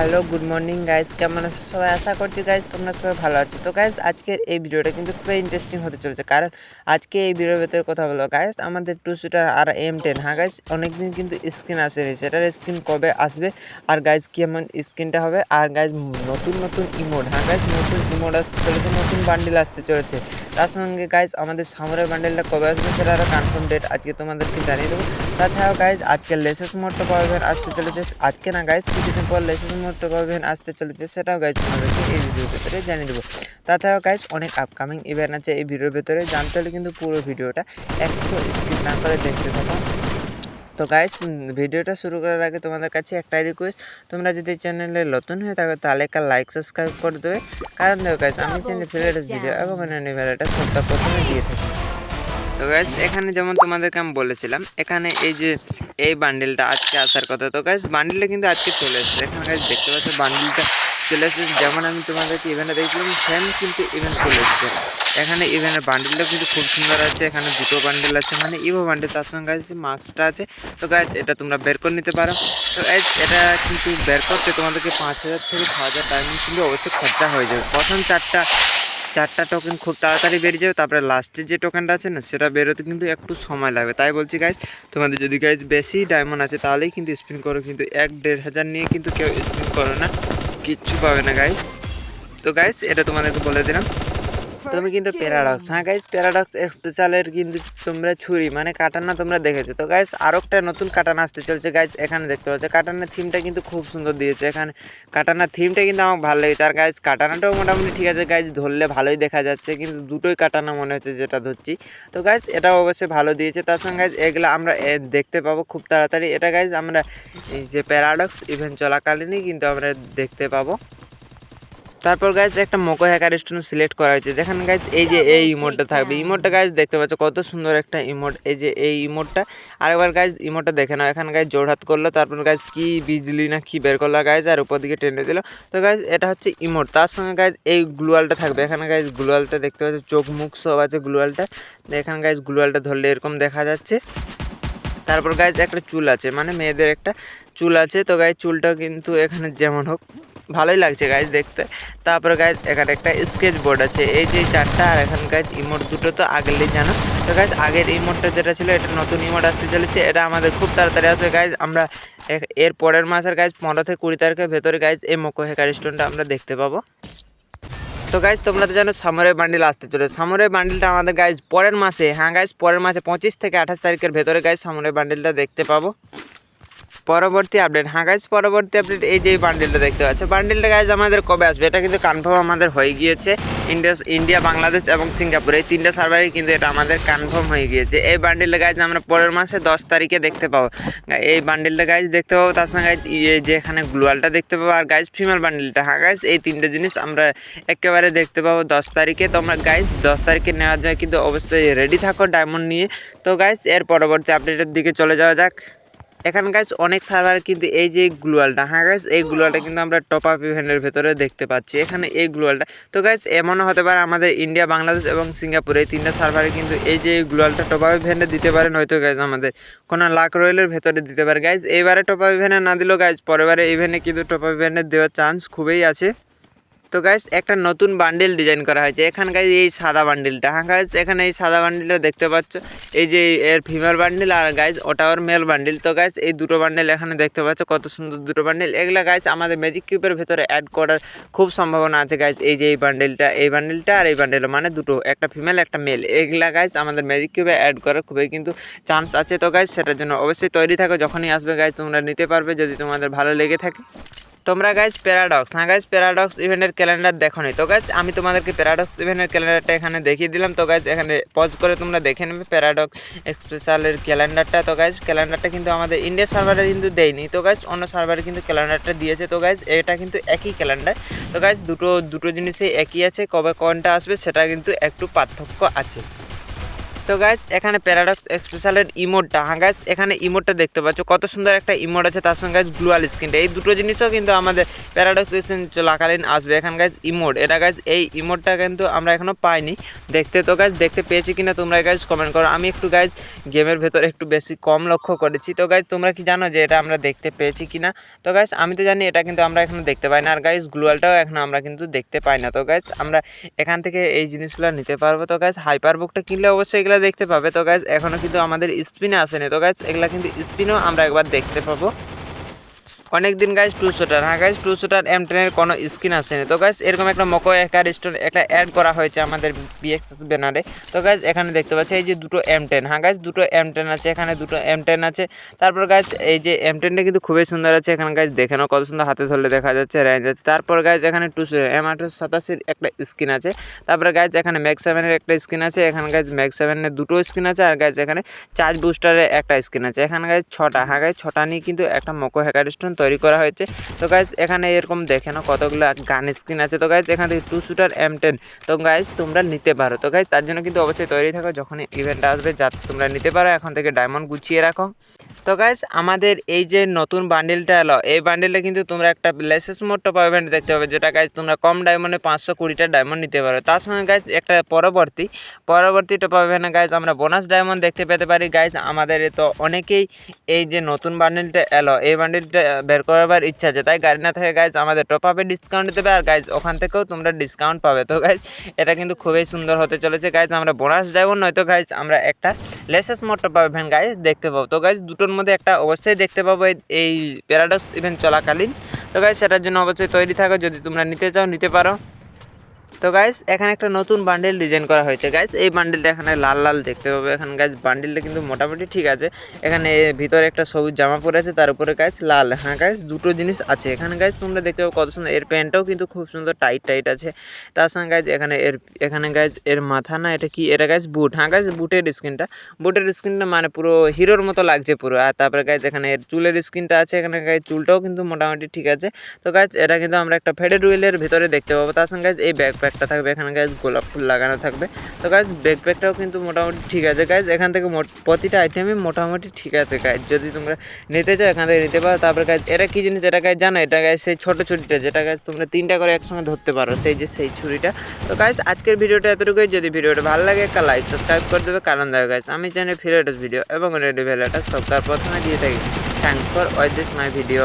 Hello, good morning guys কেমন আছো সবাই? আশা করছি গাইজ তোমরা সবাই ভালো আছো। তো গাইজ আজকের এই ভিডিওটা কিন্তু খুবই ইন্টারেস্টিং হতে চলেছে। কারণ আজকে এই ভিডিওর ভেতরে কথা বলব। গাইজ আমাদের টু সিটার আর এম টেন হ্যাঁ গাইজ অনেকদিন কিন্তু স্ক্রিন আসেনি। সেটার স্ক্রিন কবে আসবে? আর গাইজ কেমন স্ক্রিনটা হবে? আর গাইজ নতুন নতুন ইমোড হ্যাঁ গাইজ নতুন ইমোড আসতে চলেছে, নতুন বান্ডিল আসতে চলেছে। তার সঙ্গে গাইজ আমাদের সামরের বান্ডেলটা কবে আসবে সেটা আরও কনফার্ম ডেট আজকে তোমাদেরকে জানিয়ে দেবো। তাছাড়াও গাইজ আজকে লেসেস মোডটা পাবেন আসতে চলেছে। আজকে না গাইজ কিছুদিন পর লেসেস মোডটা পাবেন আসতে চলেছে সেটাও গাইজ তোমাদেরকে এই ভিডিওর ভেতরে জানিয়ে দেবো। তাছাড়াও গাইজ অনেক আপকামিং ইভেন্ট আছে এই ভিডিওর ভেতরে জানতে হলে কিন্তু পুরো ভিডিওটা একটু স্কিপ না করে দেখতে থাকো। তো গাইস ভিডিওটা শুরু করার আগে তোমাদের কাছে একটাই রিকোয়েস্ট তোমরা যদি চ্যানেলে নতুন হয়ে থাকো তাহলে একটা লাইক সাবস্ক্রাইব করে দেবে। কারণ দেখো গাইস আমি চ্যানেলে ফিলেটেস ভিডিও এবং অন্যান্য ভিডিওটা সবটা প্রথমে দিয়ে থাকি। তো গাইস এখানে যেমন তোমাদেরকে আমি বলেছিলাম, এখানে এই যে এই বান্ডেলটা আজকে আসার কথা, তো গাইস বান্ডেলটা কিন্তু আজকে চলে এসেছে। এখানে গাইস দেখতে পাচ্ছ বান্ডেলটা চলে এসেছে। যেমন আমি তোমাদেরকে ইভেন্টে দেখছিলাম সেম কিন্তু ইভেন্ট চলে এসেছে। এখানে ইভেন্টের বান্ডেলটা কিন্তু খুব সুন্দর আছে, এখানে দুটো বান্ডেল আছে মানে ইভো বান্ডেল তার সঙ্গে আছে মাস্কটা আছে। তো গাইজ এটা তোমরা বের করে নিতে পারো। তো গাইজ এটা কিন্তু বের করতে তোমাদেরকে পাঁচ হাজার থেকে ছ হাজার টাইম কিন্তু অবশ্যই খরচা হয়ে যাবে। প্রথম চারটা চারটা টোকেন খুব তাড়াতাড়ি বেরিয়ে যাবে, তারপরে লাস্টের যে টোকেনটা আছে না, সেটা বেরোতে কিন্তু একটু সময় লাগবে। তাই বলছি গাইজ তোমাদের যদি গাইজ বেশি ডায়মন্ড আছে, তাহলেই কিন্তু স্পিন করো, কিন্তু এক দেড় হাজার নিয়ে কিন্তু কেউ স্পিন করো না, কিচ্ছু পাবে না গাইজ তো গাইজ এটা তোমাদেরকে বলে দিলাম। তুমি কিন্তু প্যারাডক্স হ্যাঁ গাইজ প্যারাডক্স স্পেশালের কিন্তু তোমরা ছুরি মানে কাটানা তোমরা দেখেছ। তো গাইজ আরও একটা নতুন কাটানা আসতে চলছে গাইজ এখানে দেখতে পাচ্ছ কাটানার থিমটা কিন্তু খুব সুন্দর দিয়েছে। এখানে কাটানার থিমটা কিন্তু আমার ভালো লেগেছে। আর গাইজ কাটানাটাও মোটামুটি ঠিক আছে গাইজ ধরলে ভালোই দেখা যাচ্ছে কিন্তু দুটোই কাটানা মনে হচ্ছে যেটা ধরছি। তো গাইজ এটা অবশ্যই ভালো দিয়েছে। তার সঙ্গে গাইজ এগুলো আমরা দেখতে পাবো খুব তাড়াতাড়ি। এটা গাইজ আমরা এই যে প্যারাডক্স ইভেন্ট চলাকালীনই কিন্তু আমরা দেখতে পাবো। তারপর গাইজ একটা মোকো হ্যাকার স্টোন সিলেক্ট করা হয়েছে। যেখানে গাইজ এই যে এই ইমোটটা থাকবে। ইমোটটা গাইজ দেখতে পাচ্ছ কত সুন্দর একটা ইমোট এই যে এই ইমোটটা আরেকবার গাইজ ইমোটটা দেখে নাও। এখানে গাইজ জোড়হাত করল তারপর গাইজ কি বিজলি না কি বের করল গাইজ আর উপর দিকে টেনে দিল। তো গাইজ এটা হচ্ছে ইমোট তার সঙ্গে গাইজ এই গ্লুয়ালটা থাকবে। এখানে গাইজ গ্লুয়ালটা দেখতে পাচ্ছ চোখ মুখ সব আছে গ্লুয়ালটা এখানে গাইজ গ্লুয়ালটা ধরলে এরকম দেখা যাচ্ছে। তারপর গাইজ একটা চুল আছে মানে মেয়েদের একটা চুল আছে। তো গাইজ চুলটা কিন্তু এখানে যেমন হোক। ভালোই লাগছে গাইজ দেখতে। তারপরে গাইজ এখানে একটা স্কেচ বোর্ড আছে। এই যে চারটা, আর এখানে গাইজ ইমোট দুটো তো আগেরই জানো। তো গাইজ আগের ইমোটটা যেটা ছিল, এটা নতুন ইমোট আসতে চলেছে। এটা আমাদের খুব তাড়াতাড়ি আসবে গাইজ আমরা এর পরের মাসের গাইজ পনেরো থেকে কুড়ি তারিখের ভেতরে গাইজ এই মোকো হেকার স্টোনটা আমরা দেখতে পাবো। তো গাইজ তোমরা তো জানো সামরের বান্ডিল আসতে চলে সামরের বান্ডিলটা আমাদের গাইজ পরের মাসে হ্যাঁ গাইজ পরের মাসে পঁচিশ থেকে আঠাশ তারিখের ভেতরে গাইজ সামরের বান্ডিলটা দেখতে পাবো। পরবর্তী আপডেট হ্যাঁ গাইজ পরবর্তী আপডেট এই যে বান্ডিলটা দেখতে পাচ্ছ। বান্ডিলটা গাইজ আমাদের কবে আসবে? এটা কিন্তু কনফার্ম আমাদের হয়ে গিয়েছে ইন্ডিয়া ইন্ডিয়া বাংলাদেশ এবং সিঙ্গাপুর এই তিনটা সার্ভারে কিন্তু এটা আমাদের কনফার্ম হয়ে গিয়েছে। এই বান্ডিলটা গাইজ আমরা পরের মাসে দশ তারিখে দেখতে পাবো। এই বান্ডিলটা গাইজ দেখতে পাবো তার সঙ্গে গাইজ ইয়ে যে এখানে গ্লোয়ালটা দেখতে পাবো আর গাইজ ফিমেল বান্ডিলটা হ্যাঁ গাইজ এই তিনটে জিনিস আমরা একেবারে দেখতে পাবো দশ তারিখে। তোমরা গাইজ দশ তারিখে নেওয়ার জন্য কিন্তু অবশ্যই রেডি থাকো ডায়মন্ড নিয়ে। তো গাইজ এর পরবর্তী আপডেটের দিকে চলে যাওয়া যাক। এখানে গাইজ অনেক সার্ভার কিন্তু এই যে গ্লুয়ালটা হ্যাঁ গাইজ এই গ্লুয়ালটা কিন্তু আমরা টপ আপ ইভেন্টের ভেতরে দেখতে পাচ্ছি। এখানে এই গ্লুয়ালটা, তো গাইজ এমনও হতে পারে আমাদের ইন্ডিয়া বাংলাদেশ এবং সিঙ্গাপুর এই তিনটা সার্ভারে কিন্তু এই যে গ্লুয়ালটা টপ আপ ইভেন্টে দিতে পারে, নয়তো গাইজ আমাদের কোনো লাক রয়েলের ভেতরে দিতে পারে। গাইজ এইবারে টপ আপ ইভেন্টে না দিলেও গাইজ পরেরবারে ইভেন্টে কিন্তু টপ আপ ইভেন্টে দেওয়ার চান্স খুবই আছে। তো গাইজ একটা নতুন বান্ডিল ডিজাইন করা হয়েছে। এখানে গাইজ এই সাদা বান্ডিলটা হ্যাঁ গাইজ এখানে এই সাদা বান্ডিলটা দেখতে পাচ্ছ। এই যে এর ফিমেল বান্ডিল আর গাইজ ওটা ওর মেল বান্ডিল তো গাইজ এই দুটো বান্ডিল এখানে দেখতে পাচ্ছ, কত সুন্দর দুটো বান্ডিল এগুলা গাইজ আমাদের ম্যাজিক কিউবের ভেতরে অ্যাড করার খুব সম্ভাবনা আছে গাইজ এই যে এই বান্ডিলটা এই বান্ডিলটা আর এই বান্ডিলটা মানে দুটো, একটা ফিমেল একটা মেল এগুলা গাইজ আমাদের ম্যাজিক কিউবে অ্যাড করার খুবই কিন্তু চান্স আছে। তো গাইজ সেটার জন্য অবশ্যই তৈরি থাকো। যখনই আসবে গাইজ তোমরা নিতে পারবে। যদি তোমাদের ভালো লেগে থাকে। তোমরা গাইজ প্যারাডক্স হ্যাঁ গাইজ প্যারাডক্স ইভেন্টের ক্যালেন্ডার দেখো নি। তো গাইজ আমি তোমাদেরকে প্যারাডক্স ইভেন্টের ক্যালেন্ডারটা এখানে দেখিয়ে দিলাম। তো গাইজ এখানে পজ করে তোমরা দেখে নেবে প্যারাডক্স স্পেশালের ক্যালেন্ডারটা তো গাইজ ক্যালেন্ডারটা কিন্তু আমাদের ইন্ডিয়া সার্ভারে কিন্তু দেয়নি। তো গাইজ অন্য সার্ভারে কিন্তু ক্যালেন্ডারটা দিয়েছে। তো গাইজ এটা কিন্তু একই ক্যালেন্ডার তো গাইজ দুটো দুটো জিনিসই একই আছে। কবে কোনটা আসবে, সেটা কিন্তু একটু পার্থক্য আছে। তো গাইজ এখানে প্যারাডক্স স্পেশালের ইমোটটা হ্যাঁ গাইজ এখানে ইমোটটা দেখতে পাচ্ছ। কত সুন্দর একটা ইমোট আছে, তার সঙ্গে গাইজ গ্লুয়াল স্ক্রিনটা এই দুটো জিনিসও কিন্তু আমাদের প্যারাডক্স স্ক্রিন চলাকালীন আসবে। এখান গাইজ ইমোট এটা গাইজ এই ইমোটটা কিন্তু আমরা এখনও পাইনি। দেখতে তো গাইজ দেখতে পেয়েছি কিনা তোমরা গাইজ কমেন্ট করো। আমি একটু গাইজ গেমের ভেতরে একটু বেশি কম লক্ষ্য করেছি। তো গাইজ তোমরা কি জানো যে এটা আমরা দেখতে পেয়েছি কিনা? তো গাইজ আমি তো জানি এটা কিন্তু আমরা এখনও দেখতে পাই না আর গাইজ গ্লুয়ালটাও এখনও আমরা কিন্তু দেখতে পাই না। তো গাইজ আমরা এখান থেকে এই জিনিসগুলো নিতে পারব। তো গাইজ হাইপার বুকটা কিনলে অবশ্যই এগুলো দেখতে পাবে। তো গাইজ এখনও কিন্তু আমাদের স্পিনে আসেনি। তো গাইজ এগুলা কিন্তু স্পিনও আমরা একবার দেখতে পাবো। অনেক দিন গাইজ টু শুটার হ্যাঁ গাইজ টু শুটার এম টেনের কোনো স্ক্রিন আসেনি। তো গাইজ এরকম একটা মকো একার স্টোর একটা অ্যাড করা হয়েছে আমাদের বিএক্স ব্যানারে তো গাইজ এখানে দেখতে পাচ্ছি এই যে দুটো এম টেন হ্যাঁ গাইজ দুটো এম টেন আছে, এখানে দুটো এম টেন আছে। তারপর গাইজ এই যে এম টেনটা কিন্তু খুবই সুন্দর আছে। এখানে গাইজ দেখে নাও কত সুন্দর হাতে ধরলে দেখা যাচ্ছে রেঞ্জ আছে। তারপর গাইজ এখানে টু এম আঠারোশো সাতাশির একটা স্ক্রিন আছে। তারপরে গাইজ এখানে ম্যাক্স সেভেনের একটা স্ক্রিন আছে। এখানে গাইজ ম্যাক্স সেভেনের দুটো স্ক্রিন আছে। আর গাইজ এখানে চার্জ বুস্টারের একটা স্ক্রিন আছে। এখানে গাইজ ছটা। হ্যাঁ গাইজ ছটা নিয়ে কিন্তু একটা মকো হ্যাকার স্টোন তৈরি করা হয়েছে। তো গাইজ এখানে এরকম দেখে না কতগুলো গান স্ক্রিন আছে। তো গাইজ এখান থেকে টু শুটার এম টেন তো গাইজ তোমরা নিতে পারো। তো গাইজ তার জন্য কিন্তু অবশ্যই তৈরি থাকো। যখন ইভেন্ট আসবে, যা তোমরা নিতে পারো, এখন থেকে ডায়মন্ড গুছিয়ে রাখো। তো গাইজ আমাদের এই যে নতুন বান্ডিলটা এলো, এই বান্ডিলে কিন্তু তোমরা একটা লেসেস মোড টপ ইভেন্ট দেখতে পাবে, যেটা গাইজ তোমরা কম ডায়মন্ডে পাঁচশো কুড়িটা ডায়মন্ড নিতে পারো। তার সঙ্গে গাইজ একটা পরবর্তী পরবর্তী টপ ইভেন্টে গাইজ আমরা বোনাস ডায়মন্ড দেখতে পেতে পারি। গাইজ আমাদের তো অনেকেই এই যে নতুন বান্ডিলটা এলো, এই বান্ডিলটা বের করাবার ইচ্ছা আছে, তাই গাড়ি না থাকে গাইজ আমাদের টপ আপে ডিসকাউন্ট দেবে, আর গাইজ ওখান থেকেও তোমরা ডিসকাউন্ট পাবে। তো গাইজ এটা কিন্তু খুবই সুন্দর হতে চলেছে। গাইজ আমরা বোনাস ডায়মন্ড নয়তো গাইজ আমরা একটা লেসেস মোটর পাবে ইভেন গাইজ দেখতে পাবো। তো গাইজ দুটোর মধ্যে একটা অবশ্যই দেখতে পাবো এই- প্যারাডক্স ইভেন্ট চলাকালীন। তো গাইজ সেটার জন্য অবশ্যই তৈরি থাকো। যদি তোমরা নিতে চাও, নিতে পারো। তো গাইজ এখানে একটা নতুন বান্ডেল ডিজাইন করা হয়েছে গাইজ এই বান্ডেলটা এখানে লাল লাল দেখতে পাবে। এখানে গাইজ বান্ডেলটা কিন্তু মোটামুটি ঠিক আছে। এখানে ভিতরে একটা সবুজ জামা পরে আছে, তার উপরে গাইজ লাল। হ্যাঁ গাইজ দুটো জিনিস আছে। এখানে গাইজ তোমরা দেখতে পাবো কত সুন্দর। এর প্যান্টটাও কিন্তু খুব সুন্দর টাইট টাইট আছে। তার সঙ্গে গাইজ এখানে এর, এখানে গাইজ এর মাথা না, এটা কি? এটা গাইজ বুট হ্যাঁ গাইজ বুটের স্কিনটা বুটের স্কিনটা মানে পুরো হিরোর মতো লাগছে পুরো। আর তারপরে গাইজ এখানে এর চুলের স্কিনটা আছে। এখানে গাইজ চুলটাও কিন্তু মোটামুটি ঠিক আছে। তো গাইজ এটা কিন্তু আমরা একটা ফেডেড হুইলের ভিতরে দেখতে পাবো। তার সঙ্গে গাইজ এই ব্যাকপ্যাকটা থাকবে, এখানে গাইজ গোলাপ ফুল লাগানো থাকবে। তো গাইজ ব্যাকপ্যাকটাও কিন্তু মোটামুটি ঠিক আছে। গাইজ এখান থেকে প্রতিটা আইটেমই মোটামুটি ঠিক আছে গাইজ যদি তোমরা নিতে চাও, এখান থেকে নিতে পারো। তারপরে গাইজ এটা কী জিনিস? এটা গাইজ জানো? এটা গাইজ সেই ছোটো ছুরিটা, যেটা গাছ তোমরা তিনটা করে একসঙ্গে ধরতে পারো, সেই যে সেই ছুরিটা। তো গাইজ আজকের ভিডিওটা এতটুকুই। যদি ভিডিওটা ভালো লাগে, একটা লাইক সাবস্ক্রাইব করে দেবে। কারণ দেবে গাইজ আমি জানি ফিরে ভিডিও এবং রেডি ভ্যালাটা সপ্তাহ প্রথমে দিয়ে থাকি। Thanks for watch this my video